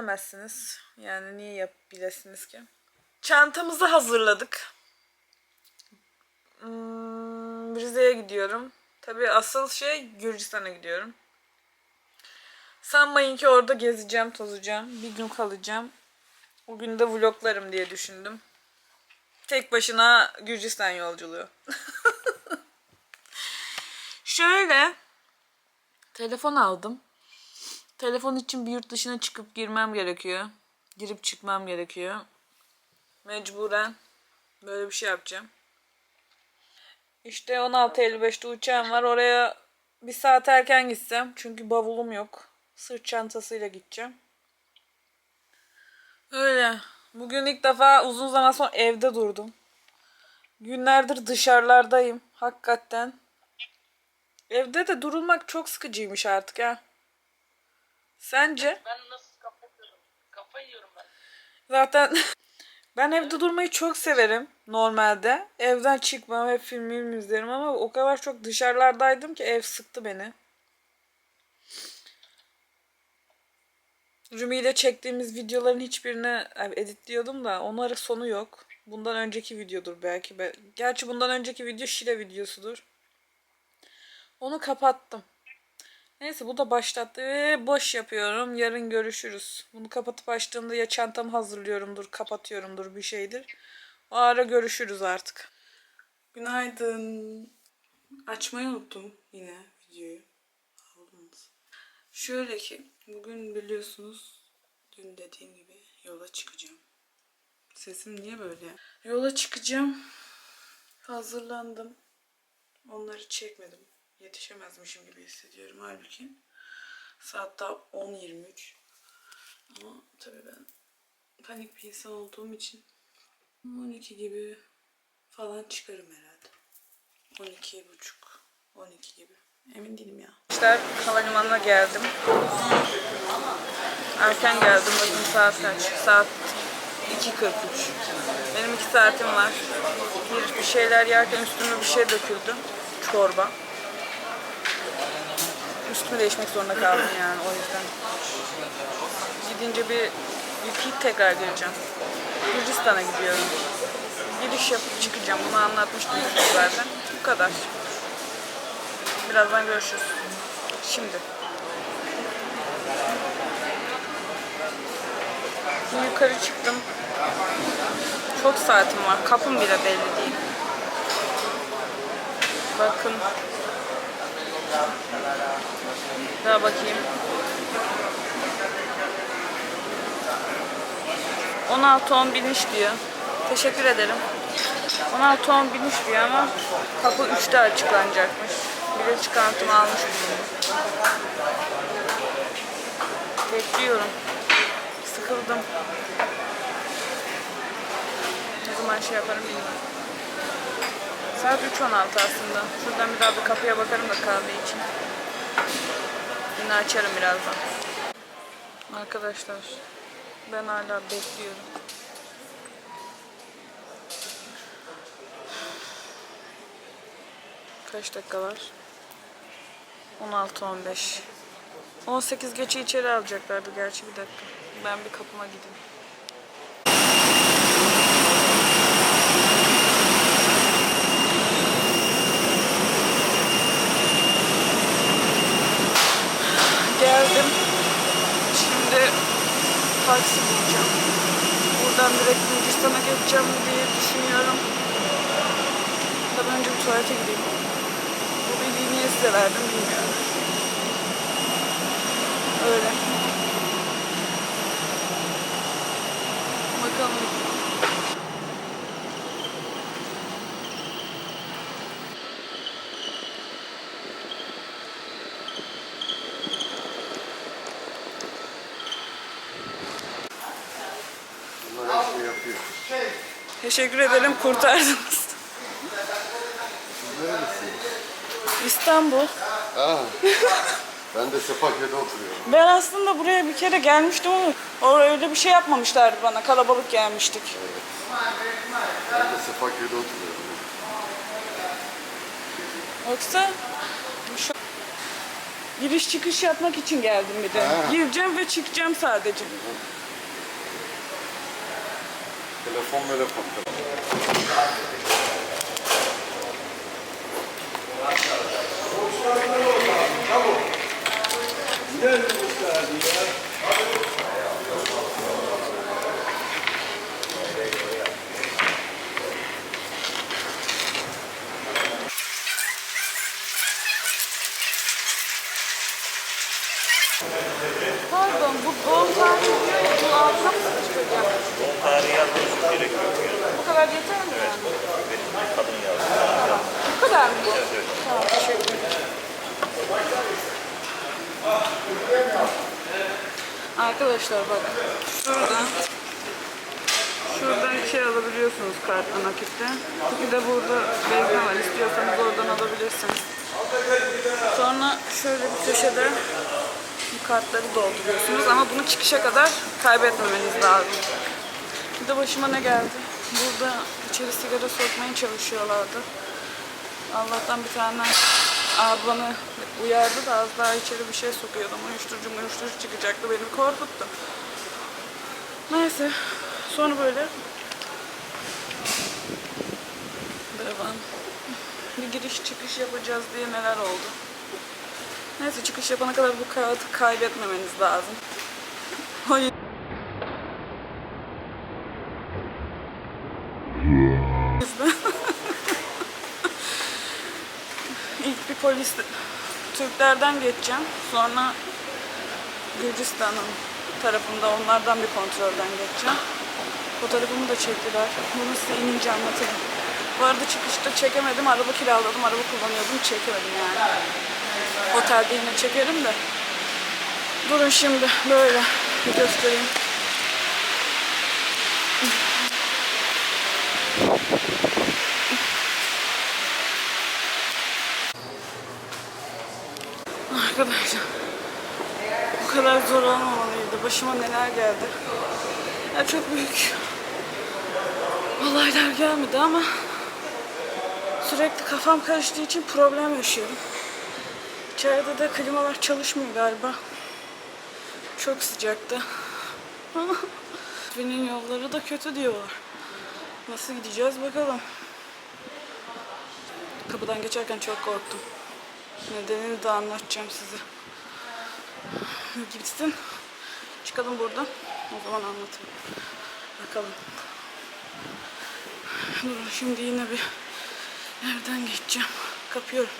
bilemezsiniz. Yani niye yap ki? Çantamızı hazırladık. Hmm, Rize'ye gidiyorum. Tabii asıl şey Gürcistan'a gidiyorum. Sanmayın ki orada gezeceğim, tozacağım. Bir gün kalacağım. O gün de vloglarım diye düşündüm. Tek başına Gürcistan yolculuğu. Şöyle telefon aldım. Telefon için bir yurt dışına çıkıp girmem gerekiyor. Girip çıkmam gerekiyor. Mecburen böyle bir şey yapacağım. İşte 16.55'te uçağım var. Oraya bir saat erken gitsem. Çünkü bavulum yok. Sırt çantasıyla gideceğim. Öyle. Bugün ilk defa uzun zaman sonra evde durdum. Günlerdir dışarılardayım. Hakikaten. Evde de durulmak çok sıkıcıymış artık ha. Sence? Ben nasıl kafa yiyorum? Kafa yiyorum ben. Zaten ben evde durmayı çok severim normalde. Evden çıkmam, hep film film izlerim ama o kadar çok dışarılardaydım ki ev sıktı beni. Rumi ile çektiğimiz videoların hiçbirini editliyordum da onların sonu yok. Bundan önceki videodur belki. Be- Gerçi bundan önceki video Şile videosudur. Onu kapattım. Neyse bu da başlattı ve boş yapıyorum. Yarın görüşürüz. Bunu kapatıp açtığımda ya çantamı hazırlıyorumdur, kapatıyorumdur bir şeydir. O ara görüşürüz artık. Günaydın. Açmayı unuttum yine videoyu. Aldınız. Şöyle ki bugün biliyorsunuz dün dediğim gibi yola çıkacağım. Sesim niye böyle? Yola çıkacağım. Hazırlandım. Onları çekmedim. Yetişemezmişim gibi hissediyorum halbuki. Saat daha 10.23. Ama tabii ben panik bir insan olduğum için 12 gibi falan çıkarım herhalde. 12 buçuk, 12 gibi. Emin değilim ya. İşte havalimanına geldim. Erken geldim. Bakın saat kaç? Saat 2.43. Benim 2 saatim var. Bir, bir şeyler yerken üstüme bir şey döküldü. Çorba. Üstümü değişmek zorunda kaldım yani o yüzden. Gidince bir yıkayıp tekrar geleceğim. Gürcistan'a gidiyorum. Giriş yapıp çıkacağım. Bunu anlatmıştım zaten. Bu kadar. Birazdan görüşürüz. Şimdi. Şimdi yukarı çıktım. Çok saatim var. Kapım bile belli değil. Bakın. Daha bakayım. 16 10 biniş diyor. Teşekkür ederim. 16 10 biniş diyor ama kapı 3'te açıklanacakmış. Bilet çıkartımı almış. Bekliyorum. Sıkıldım. Ne zaman şey yaparım bilmiyorum. Saat 3.16 aslında. Şuradan bir daha bir kapıya bakarım da kahve için. Yine açarım birazdan. Arkadaşlar ben hala bekliyorum. Kaç dakika var? 16-15. 18 geçe içeri alacaklardı gerçi bir dakika. Ben bir kapıma gideyim. Geldim. Şimdi taksi bulacağım. Buradan direkt Gürcistan'a geçeceğim diye düşünüyorum. Tabii önce bir tuvalete gideyim. Bu bilgiyi niye size verdim bilmiyorum. Öyle. Bakalım. Teşekkür ederim kurtardınız. İstanbul. Aa, ben de Sefaköy'de oturuyorum. Ben aslında buraya bir kere gelmiştim ama orada öyle bir şey yapmamışlardı bana. Kalabalık gelmiştik. Ben de Sefaköy'de oturuyorum. Yoksa şu Giriş çıkış yapmak için geldim bir de. Ha. Gireceğim ve çıkacağım sadece. Telefon telefon. Pardon bu doğum tarihi bu altına mı sıkıştıracağım? Doğum tarihi yazmanız gerekiyor. Bu kadar yeter mi yani? Benim bir kadın yazdı. Bu kadar mı bu? Tamam teşekkür ederim. Arkadaşlar bak şuradan şuradan şey alabiliyorsunuz kartla nakitte. Bir de burada bezme var. İstiyorsanız oradan alabilirsiniz. Sonra şöyle bir köşede bu kartları dolduruyorsunuz ama bunu çıkışa kadar kaybetmemeniz lazım. Bir de başıma ne geldi? Burada içeri sigara sokmaya çalışıyorlardı. Allah'tan bir tane ablanı uyardı da az daha içeri bir şey sokuyordum. Uyuşturucu uyuşturucu çıkacaktı. Beni korkuttu. Neyse. Sonra böyle devam. Bir giriş çıkış yapacağız diye neler oldu. Neyse çıkış yapana kadar bu kağıdı kaybetmemeniz lazım. O yüzden İlk bir polis Türklerden geçeceğim. Sonra Gürcistan'ın tarafında onlardan bir kontrolden geçeceğim. Fotoğrafımı da çektiler. Bunu size inince anlatırım. Bu arada çıkışta çekemedim. Araba kiraladım. Araba kullanıyordum. Çekemedim yani. Otelde yine çekerim de. Durun şimdi böyle bir göstereyim. Arkadaşlar bu kadar zor olmamalıydı. Başıma neler geldi. Ya çok büyük olaylar gelmedi ama sürekli kafam karıştığı için problem yaşıyorum. İçeride de klimalar çalışmıyor galiba. Çok sıcaktı. Benim yolları da kötü diyorlar. Nasıl gideceğiz bakalım. Kapıdan geçerken çok korktum. Nedenini de anlatacağım size. Gitsin. Çıkalım buradan. O zaman anlatırım. Bakalım. Durun şimdi yine bir evden geçeceğim. Kapıyorum.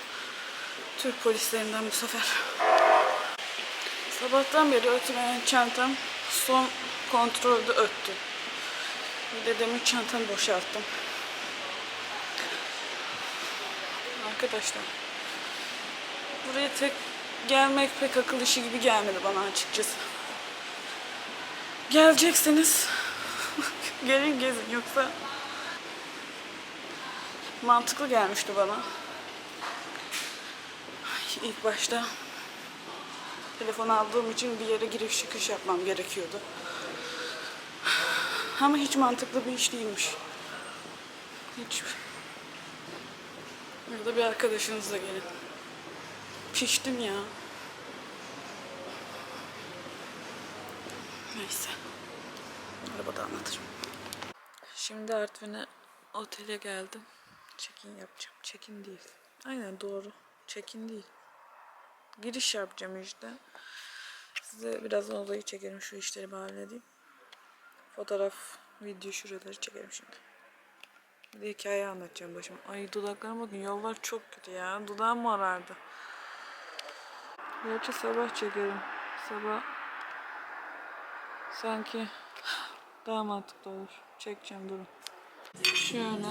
Türk polislerinden bu sefer. Sabahtan beri ötmeyen çantam son kontrolde öttü. Bir de çantamı boşalttım. Arkadaşlar buraya tek gelmek pek akıl işi gibi gelmedi bana açıkçası. Gelecekseniz gelin gezin yoksa mantıklı gelmişti bana. İlk başta telefon aldığım için bir yere giriş çıkış yapmam gerekiyordu. Ama hiç mantıklı bir iş değilmiş. Hiç. Ya da bir arkadaşınızla gelin. Piştim ya. Neyse. Arabada anlatırım. Şimdi Artvin'e otele geldim. Check-in yapacağım. Check-in değil. Aynen doğru. Check-in değil. Giriş yapacağım işte. Size biraz olayı çekerim. Şu işleri bir halledeyim. Fotoğraf, video şuraları çekerim şimdi. Bir de hikaye anlatacağım başıma. Ay dudaklarıma bakın yollar çok kötü ya. Dudağım morardı. Gerçi sabah çekerim. Sabah sanki daha mantıklı olur. Çekeceğim durun. Şöyle.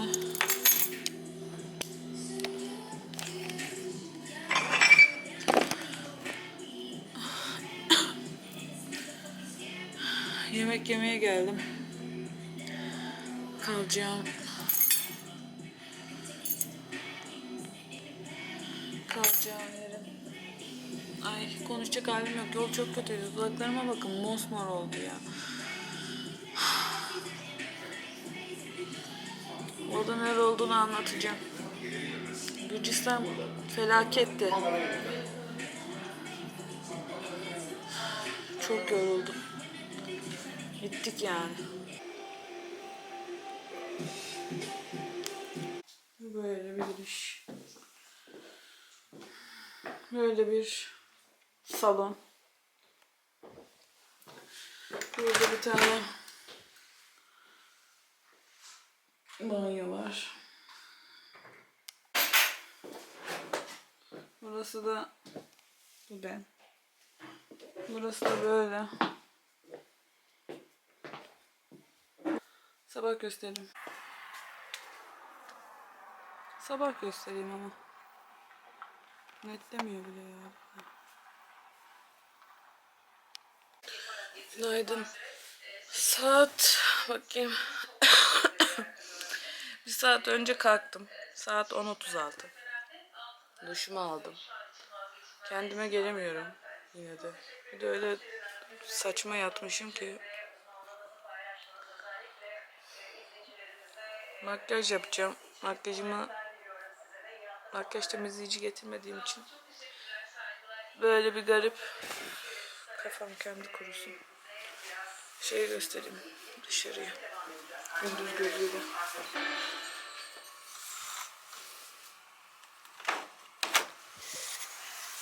Yemek yemeye geldim. Kalacağım. Kalacağım yerim. Ay konuşacak halim yok. Yol çok kötüydü. Dudaklarıma bakın mosmor oldu ya. Orada neler olduğunu anlatacağım. Gürcistan felaketti. çok yoruldum. Gittik yani. Böyle bir giriş. Böyle bir salon. Burada bir tane banyo var. Burası da bu ben. Burası da böyle. Sabah göstereyim. Sabah göstereyim ama. Netlemiyor bile ya. Günaydın. Saat bakayım. bir saat önce kalktım. Saat 10.36. Duşumu aldım. Kendime gelemiyorum yine de. Bir de öyle saçma yatmışım ki. Makyaj yapacağım. Makyajımı makyaj temizleyici getirmediğim için böyle bir garip kafam kendi kurusun. Şeyi göstereyim dışarıya. Gündüz gözüyle.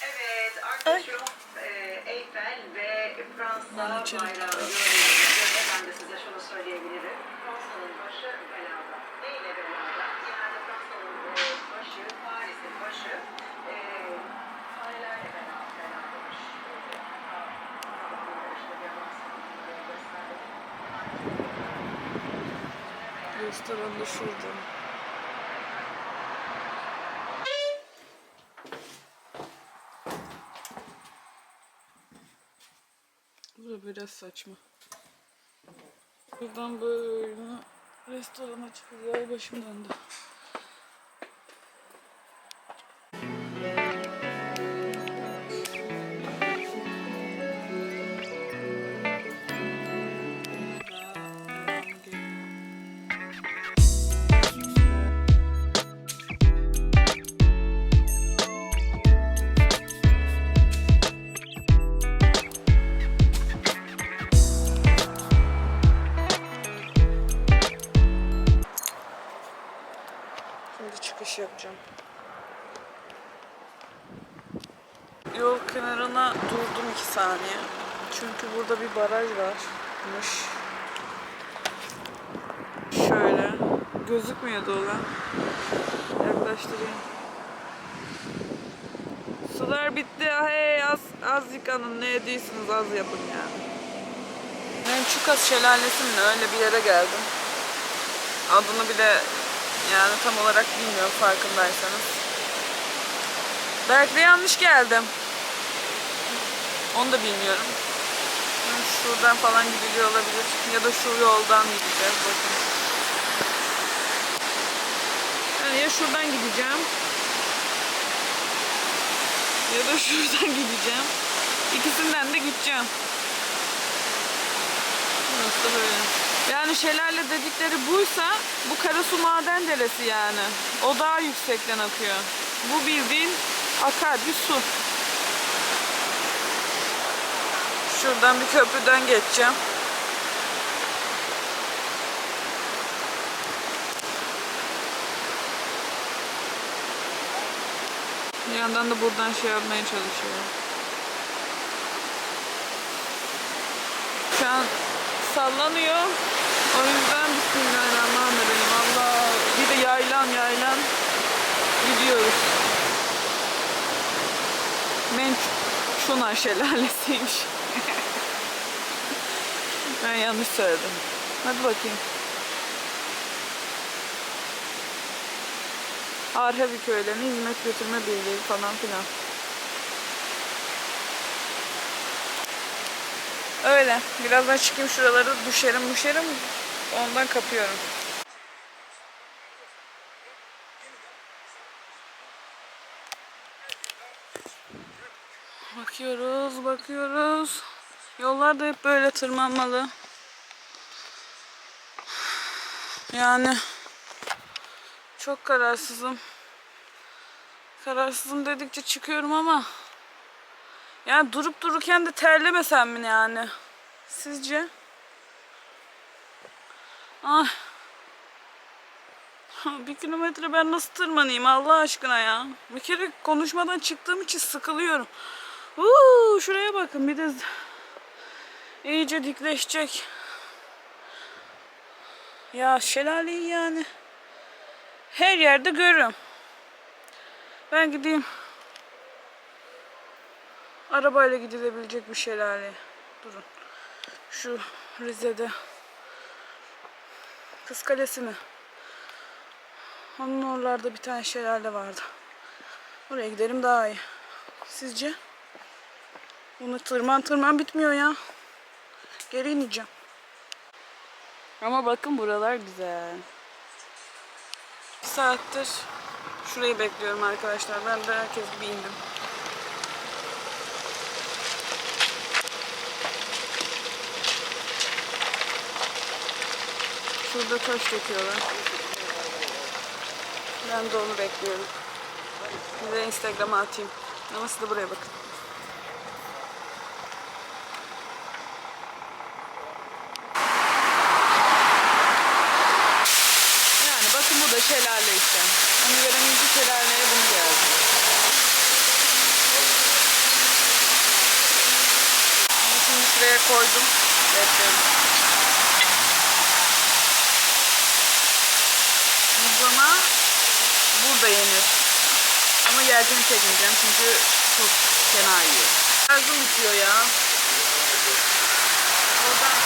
Evet, arkadaşım e, Eyfel ve Fransa bayrağı Restoran da şurada. Burada biraz saçma. Buradan böyle restorana çıkacağız. Başım döndü. Burada bir baraj varmış. Şöyle. Gözükmüyordu o ben. Yaklaştırayım. Sular bitti. Hey az, az yıkanın. Ne ediyorsunuz az yapın yani. Mençukas Şelalesi mi ne? öyle bir yere geldim. Adını bile yani tam olarak bilmiyorum farkındaysanız. Belki de yanlış geldim. Onu da bilmiyorum. Şuradan falan gidiliyor olabilir. Ya da şu yoldan gideceğiz. Bakın. Yani ya şuradan gideceğim. Ya da şuradan gideceğim. İkisinden de gideceğim. Da böyle. Yani şelale dedikleri buysa bu Karasu Maden Deresi yani. O daha yüksekten akıyor. Bu bildiğin akar bir su. Şuradan bir köprüden geçeceğim. Bir yandan da buradan şey yapmaya çalışıyorum. Şu an sallanıyor. O yüzden Bismillahirrahmanirrahim. Allah bir de yaylan yaylan gidiyoruz. Mençuna şelalesiymiş. Ben yanlış söyledim. Hadi bakayım. Arhevi köylerine hizmet götürme birliği falan filan. Öyle. Birazdan çıkayım şuraları düşerim düşerim. Ondan kapıyorum. Bakıyoruz, bakıyoruz. Yollar da hep böyle tırmanmalı. Yani çok kararsızım. Kararsızım dedikçe çıkıyorum ama Yani durup dururken de terlemesem mi yani? Sizce? Ah. Bir kilometre ben nasıl tırmanayım Allah aşkına ya. Bir kere konuşmadan çıktığım için sıkılıyorum. Uuu, şuraya bakın bir de iyice dikleşecek. Ya şelaleyi yani her yerde görürüm. Ben gideyim. Arabayla gidilebilecek bir şelale. Durun. Şu Rize'de. Kız Kalesi mi? Onun oralarda bir tane şelale vardı. Oraya gidelim daha iyi. Sizce? Bunu tırman tırman bitmiyor ya. Geri ineceğim. Ama bakın buralar güzel. Bir saattir şurayı bekliyorum arkadaşlar. Ben de herkes gibi indim. Şurada taş döküyorlar. Ben de onu bekliyorum. Bir de Instagram'a atayım. Ama siz de buraya bakın. Yani bakın bu da şelale işte. Onu göremeyince şelaleye bunu geldi. Bunu şimdi şuraya koydum. Bekliyorum. Muzlama burada yenir. Ama yerken çekmeyeceğim çünkü çok fena yiyor. Gazım bitiyor ya. Oradan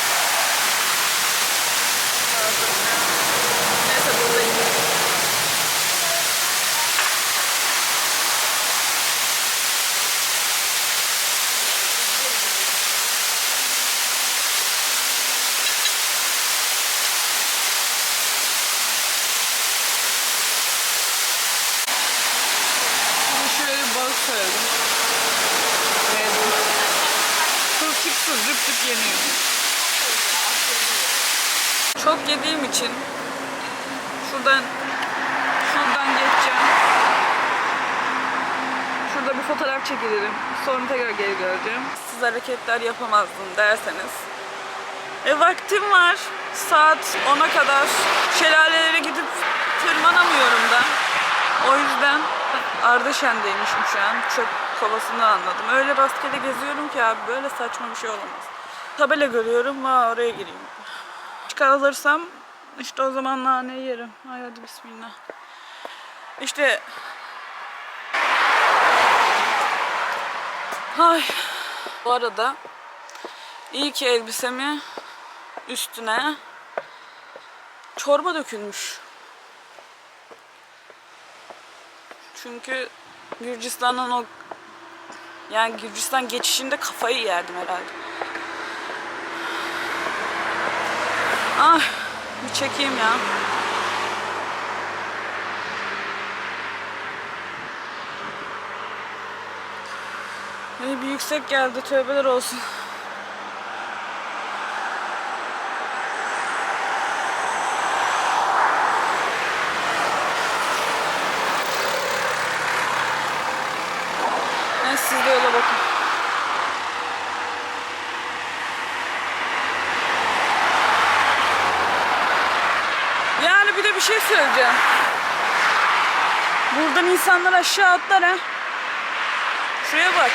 Neyse burada yiyeyim. Şimdi şöyle bir balık söyledim. Mevcut. Kılçıksız zıp zıp yeniyor. Çok yediğim için şuradan şuradan geçeceğim. Şurada bir fotoğraf çekilirim. Sonra tekrar geri Siz hareketler yapamazdım derseniz. E vaktim var. Saat 10'a kadar şelalelere gidip tırmanamıyorum da. O yüzden Ardeşen'deymişim şu an. Çöp kovasını anladım. Öyle rastgele geziyorum ki abi böyle saçma bir şey olamaz. Tabela görüyorum. Va oraya gireyim. Çıkarılırsam işte o zaman nane yerim. Ay hadi bismillah. İşte Ay. Bu arada ki elbisemi üstüne çorba dökülmüş. Çünkü Gürcistan'ın o yani Gürcistan geçişinde kafayı yerdim herhalde. Ah bir çekeyim ya. Ay, bir yüksek geldi tövbeler olsun. Neyse siz de yola bakın. Yani bir de bir şey söyleyeceğim. Buradan insanlar aşağı atlar ha. Şuraya bak.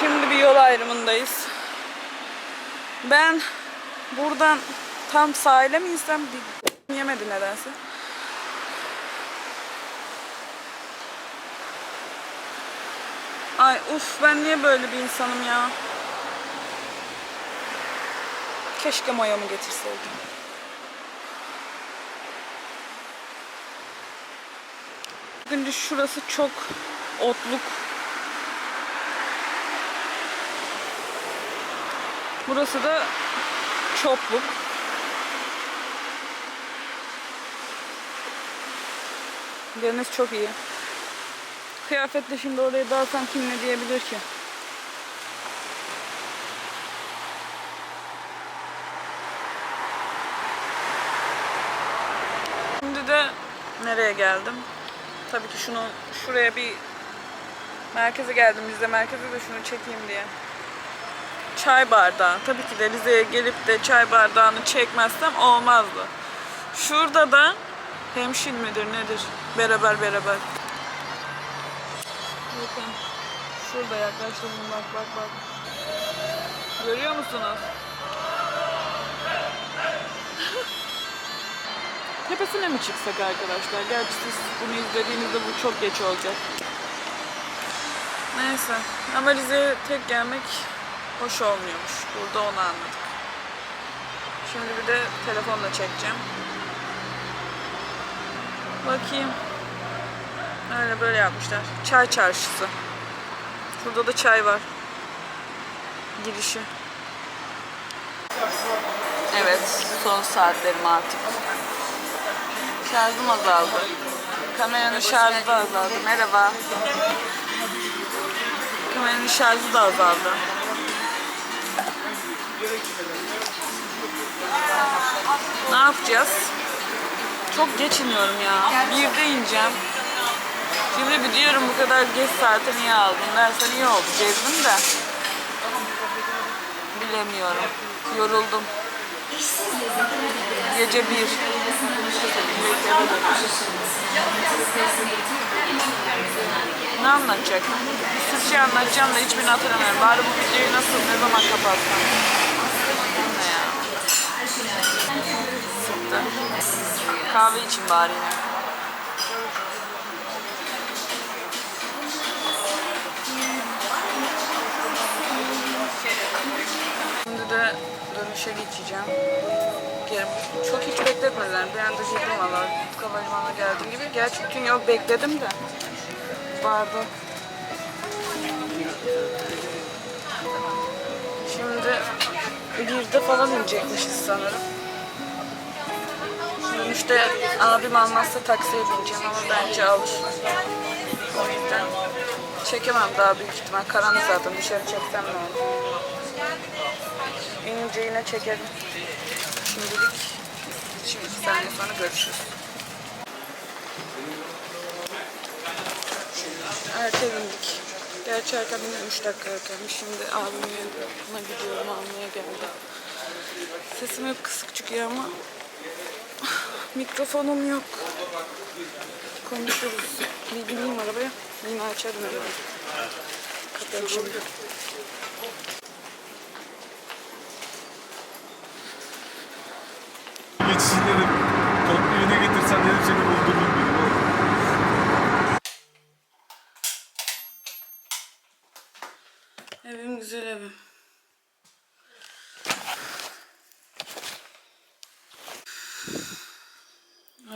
Şimdi bir yol ayrımındayız. Ben buradan tam sahile mi insem yemedi nedense. Ay uf ben niye böyle bir insanım ya. Keşke mayamı getirseydim. De şurası çok otluk. Burası da çopluk. Deniz çok iyi. Kıyafetle şimdi oraya dalsam kim ne diyebilir ki? Şimdi de nereye geldim? Tabii ki şunu şuraya bir merkeze geldim. Rize merkeze de şunu çekeyim diye. Çay bardağı. Tabii ki de Rize'ye gelip de çay bardağını çekmezsem olmazdı. Şurada da hemşin midir nedir? Beraber beraber. Bakın. Şurada yaklaştırdım bak bak bak. Görüyor musunuz? Tepesine mi çıksak arkadaşlar? Gerçi siz bunu izlediğinizde bu çok geç olacak. Neyse. Ama Rize'ye tek gelmek hoş olmuyormuş. Burada onu anladık. Şimdi bir de telefonla çekeceğim. Bakayım. Öyle böyle yapmışlar. Çay çarşısı. Burada da çay var. Girişi. Evet, son saatlerim artık. Şarjım azaldı. Kameranın şarjı da azaldı. Merhaba. Kameranın şarjı da azaldı. Ne yapacağız? Çok geç iniyorum ya. Birde ineceğim. Şimdi bir diyorum bu kadar geç saate niye aldın dersen iyi oldu. Gezdim de. Bilemiyorum. Yoruldum. Gece bir. Ne anlatacaktım? Bir sürü şey anlatacağım da hiçbirini hatırlamıyorum. Bari bu videoyu nasıl, ne zaman kapatsam? Ne ya? Sıktı. Kahve için bari dönüşe geçeceğim. Geri- Çok hiç bekletmediler. Bir anda girdim valla. Havalimanına geldiğim gibi. Gerçi bütün yol bekledim de. Vardı. Şimdi birde falan inecekmişiz sanırım. Dönüşte abim almazsa taksiye bineceğim ama bence alır. O yüzden çekemem daha büyük ihtimal. Karanlık zaten dışarı çeksem ne olur. İnince yine çekerim. Şimdilik şimdi iki sonra görüşürüz. Erken indik. Gerçi erken indim 3 dakika erkenmiş. Şimdi abimin yanına gidiyorum almaya geldi. Sesim hep kısık çıkıyor ama mikrofonum yok. Konuşuruz. Bir bineyim arabaya. Yine açarım arabayı. Kapalı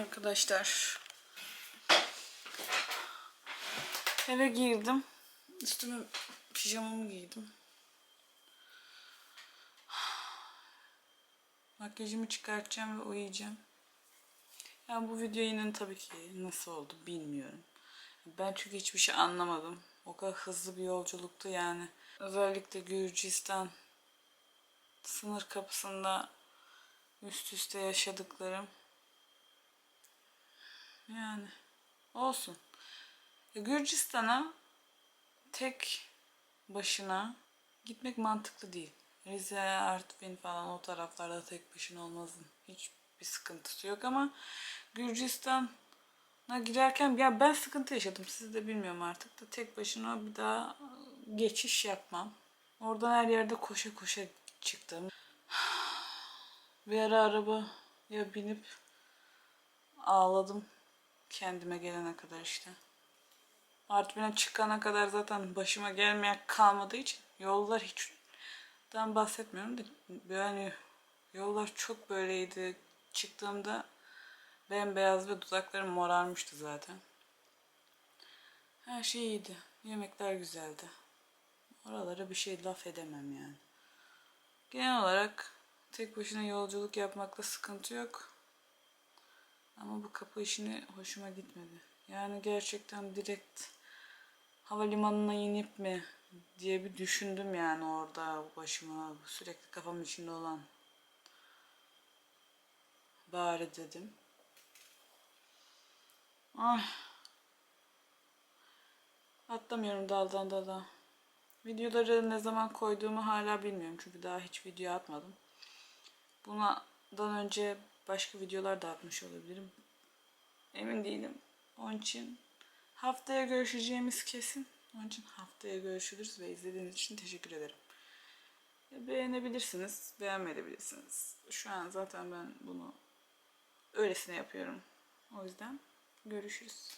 Arkadaşlar. Eve girdim. Üstüme pijamamı giydim. Makyajımı çıkartacağım ve uyuyacağım. Yani bu video yine tabii ki nasıl oldu bilmiyorum. Ben çünkü hiçbir şey anlamadım. O kadar hızlı bir yolculuktu yani. Özellikle Gürcistan sınır kapısında üst üste yaşadıklarım. Yani olsun. Ya Gürcistan'a tek başına gitmek mantıklı değil. Rize, Artvin falan o taraflarda tek başına olmazın. Hiçbir sıkıntısı yok ama Gürcistan'a girerken ya ben sıkıntı yaşadım. Siz de bilmiyorum artık da tek başına bir daha geçiş yapmam. Oradan her yerde koşa koşa çıktım. Bir ara arabaya binip ağladım kendime gelene kadar işte. Artvin'e çıkana kadar zaten başıma gelmeyen kalmadığı için yollar hiçten bahsetmiyorum da yani yollar çok böyleydi. Çıktığımda bembeyaz ve dudaklarım morarmıştı zaten. Her şey iyiydi. Yemekler güzeldi. Oralara bir şey laf edemem yani. Genel olarak tek başına yolculuk yapmakta sıkıntı yok. Ama bu kapı işini hoşuma gitmedi. Yani gerçekten direkt havalimanına inip mi diye bir düşündüm yani orada başıma sürekli kafamın içinde olan. Bari dedim. Ay. Atlamıyorum daldan dala. Videoları ne zaman koyduğumu hala bilmiyorum çünkü daha hiç video atmadım. Bundan önce başka videolar da atmış olabilirim. Emin değilim. Onun için haftaya görüşeceğimiz kesin. Onun için haftaya görüşürüz ve izlediğiniz için teşekkür ederim. Beğenebilirsiniz, beğenmeyebilirsiniz. Şu an zaten ben bunu öylesine yapıyorum. O yüzden görüşürüz.